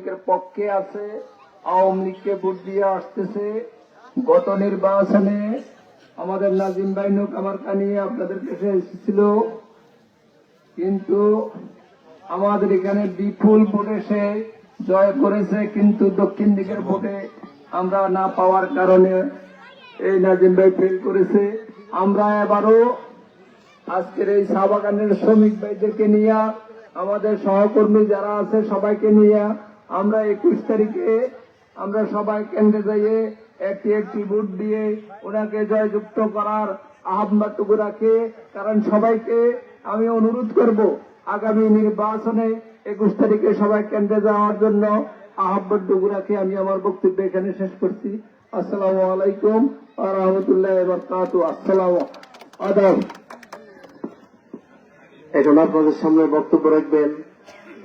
লীগের পক্ষে আছে, আওয়ামী লীগকে ভোট দিয়ে আসতেছে। গত নির্বাচনে আমাদের নাজিম ভাই নুক আমার কানি আপনাদের কাছে এসেছিল। কিন্তু আমাদের এখানে বিপুল ভোটে সে জয় করেছে, কিন্তু দক্ষিণ দিকের ভোটে আমরা না পাওয়ার কারণে এই নাজিম ভাই ফেল করেছে। আমরা এবারও আজকের এই চা শ্রমিক ভাইদেরকে নিয়ে, আমাদের সহকর্মী যারা আছে সবাইকে নিয়ে আমরা একুশ তারিখে আমরা সবাই কেন্দ্রে যাইয়ে একটি একটি ভোট দিয়ে ওনাকে জয়যুক্ত করার আহ্বানটুকু রাখে। কারণ সবাইকে আমি অনুরোধ করব, আগামী নির্বাচনে একুশ তারিখে সবাই কেন্দ্রে যাওয়ার জন্য আহ্বানটুকু রাখে। আমি আমার বক্তব্য এখানে শেষ করছি। আসসালামু আলাইকুম রহমতুল্লাহ বরকাত আসসালাম আদাব। এখন আপনাদের সামনে বক্তব্য রাখবেন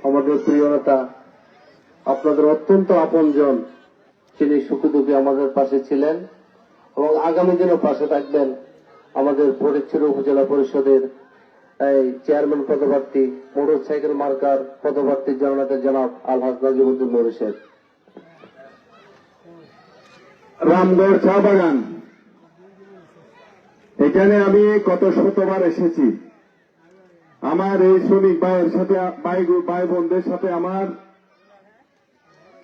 আমাদের প্রিয় নেতা আপনাদের অত্যন্ত আপনজন। তিনি সুখী আমাদের পাশে ছিলেন এবং আগামী দিনও পাশে থাকবেন আমাদের ফরিদপুর উপজেলা পরিষদের এই চেয়ারম্যান পদপ্রার্থী মোটর সাইকেল মার্কার পদপ্রার্থী জননেতা জনাব আলহাজ নাজিমুদ্দিন মরিশেদ রামগড় চা বাগান। এখানে আমি কত শতবার এসেছি। আমার এই শ্রমিক ভাইয়ের সাথে, ভাই ভাই বোনদের সাথে আমার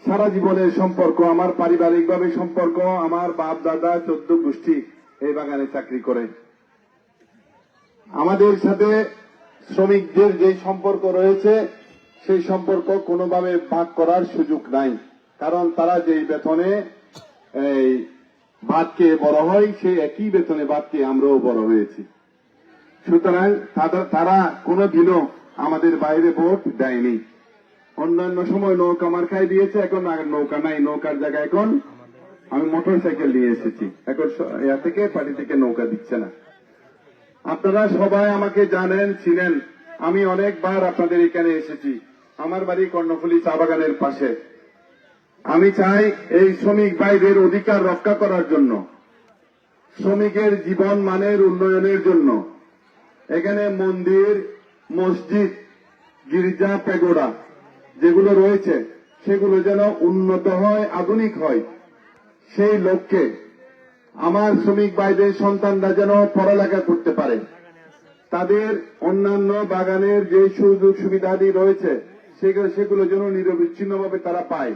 সারা জীবনের সম্পর্ক, আমার পারিবারিকভাবে সম্পর্ক, আমার বাপ, দাদা, চোদ্দ গোষ্ঠী এই বাগানে চাকরি করে। আমাদের সাথে শ্রমিকদের যে সম্পর্ক রয়েছে, সেই সম্পর্ক কোনোভাবে ভাগ করার সুযোগ নাই। কারণ তারা যেই বেতনে এই ভাত খেয়ে বড় হয়, সেই একই বেতনে ভাত খেয়ে আমরাও বড় হয়েছি। সুতরাং তারা কোনোদিনও আমাদের বাইরে ভোট দেয়নি। অন্যান্য সময় নৌকা আমার খাই দিয়েছে, এখন আর নৌকা নাই, নৌকার জায়গায় এখন আমি মোটর সাইকেল নিয়ে এসেছি। এখন ইয়া থেকে পার্টি থেকে নৌকা দিচ্ছে না। আপনারা সবাই আমাকে জানেন, চিনেন, আমি অনেকবার আপনাদের এখানে এসেছি। আমার বাড়ি কর্ণফুলী চা বাগানের পাশে। আমি চাই এই শ্রমিক ভাইদের অধিকার রক্ষা করার জন্য, শ্রমিকের জীবন মানের উন্নয়নের জন্য। এখানে মন্দির, মসজিদ, গির্জা পেগোড়া যেগুলো রয়েছে, সেগুলো যেন উন্নত হয়, আধুনিক হয়। সেই লক্ষ্যে আমার শ্রমিক ভাইদের সন্তানরা যেন পড়ালেখা করতে পারে। তাদের অন্যান্য বাগানের যে সুযোগ সুবিধাদি রয়েছে, সেগুলো সেগুলো যেন নিরবিচ্ছিন্নভাবে তারা পায়।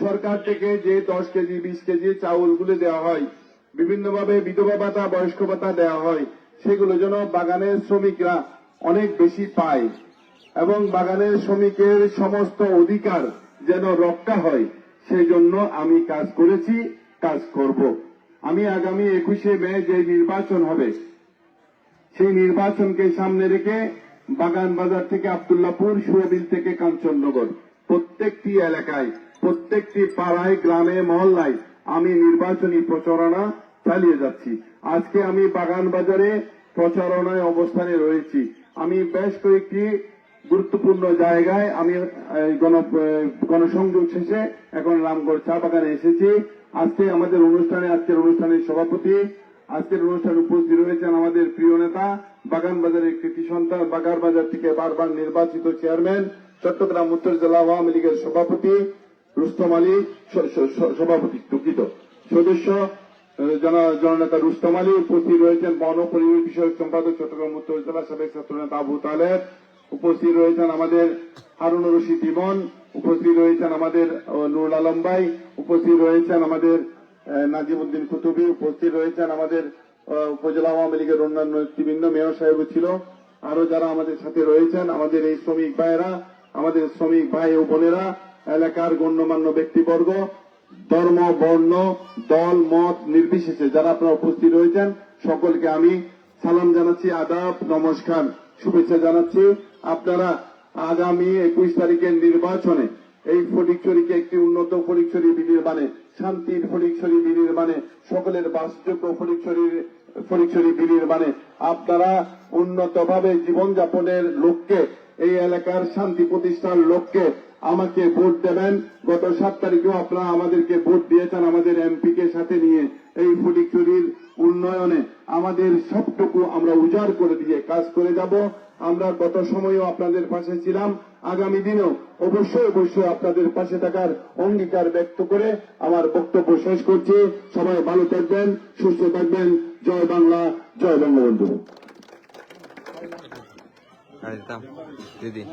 সরকার থেকে যে দশ কেজি, বিশ কেজি চাউলগুলো দেওয়া হয়, বিভিন্নভাবে বিধবা ভাতা, বয়স্ক ভাতা দেওয়া হয়, সেগুলো যেন বাগানের শ্রমিকরা অনেক বেশি পায়। এবং বাগানের শ্রমিকের সমস্ত অধিকার যেন রক্ষা হয় সেই জন্য আমি কাজ করেছি, কাজ করব। আমি আগামী একুশে মে যে নির্বাচন হবে, সেই নির্বাচনকে সামনে রেখে বাগান বাজার থেকে আবদুল্লাপুর সুয়াবিল থেকে কাঞ্চননগর, প্রত্যেকটি এলাকায়, প্রত্যেকটি পাড়ায়, গ্রামে, মহল্লায় আমি নির্বাচনী প্রচারণা চালিয়ে যাচ্ছি। আজকে আমি বাগান বাজারে প্রচারণায় অবস্থানে রয়েছি। আমি বেশ কয়েকটি গুরুত্বপূর্ণ জায়গায় আমি গণসংযোগ শেষে এখন রামগড় চা বাগানে এসেছি। আজকে আমাদের অনুষ্ঠানে, আজকের অনুষ্ঠানের সভাপতি, আজকের অনুষ্ঠানে উপস্থিত রয়েছেন আমাদের প্রিয় নেতা, বাগান বাজারের কৃতি সন্তান, বাগান বাজার থেকে বারবার নির্বাচিত চেয়ারম্যান, চট্টগ্রাম উত্তর জেলা আওয়ামী লীগের সভাপতি, রুস্তম আলী সভাপতি, দুঃখিত। সদস্য জন- জননেতা রুস্তম আলী উপস্থিত রয়েছেন বন পরিবেশ বিষয়ক সম্পাদক, চট্টগ্রাম উত্তর জেলা সাবেক ছাত্রনেতা আবু তালেব উপস্থিত রয়েছেন আমাদের হারুন রশিদ ইমন, উপস্থিত রয়েছেন আমাদের নুরুল আলম ভাই, উপস্থিত রয়েছেন আমাদের নাজিমুদ্দিন কুতুবি, উপস্থিত রয়েছেন আমাদের উপজেলা আওয়ামী লীগের অন্যান্য নেতৃবৃন্দ, মেয়র সাহেব ছিল। আরও যারা আমাদের সাথে রয়েছেন, আমাদের এই শ্রমিক ভাইয়েরা, আমাদের শ্রমিক ভাই ও বোনেরা, এলাকার গণ্যমান্য ব্যক্তিবর্গ, ধর্ম, বর্ণ, দল, মত নির্বিশেষে যারা আপনারা উপস্থিত রয়েছেন, সকলকে আমি সালাম জানাচ্ছি, আদাব, নমস্কার, শুভেচ্ছা জানাচ্ছি। আপনারা আগামী একুশ তারিখের নির্বাচনে এই ফটিকছড়িকে একটি উন্নত ফটিকছড়ি বিনির্মাণে, শান্তির ফটিকছড়ি বিনির্মাণে, সকলের বাসযোগ্য ফটিকছড়ির, ফটিকছড়ি বিনির্মাণে আপনারা উন্নতভাবে জীবনযাপনের লক্ষ্যে এই এলাকার শান্তি প্রতিষ্ঠার লক্ষ্যে আমাকে ভোট দেবেন। গত সাত তারিখেও আপনারা আমাদেরকে ভোট দিয়েছেন আমাদের এমপি কে সাথে নিয়ে এই ফটিকছড়ির উন্নয়নে। আমাদের সবটুকু আমরা উজাড় করে দিয়ে কাজ করে যাব। আমরা গত সময়ও আপনাদের পাশে ছিলাম। আগামী দিনেও অবশ্যই অবশ্যই আপনাদের পাশে থাকার অঙ্গীকার ব্যক্ত করে আমার বক্তব্য শেষ করছি। সবাই ভালো থাকবেন, সুস্থ থাকবেন। জয় বাংলা, জয় বঙ্গবন্ধু। দিদি।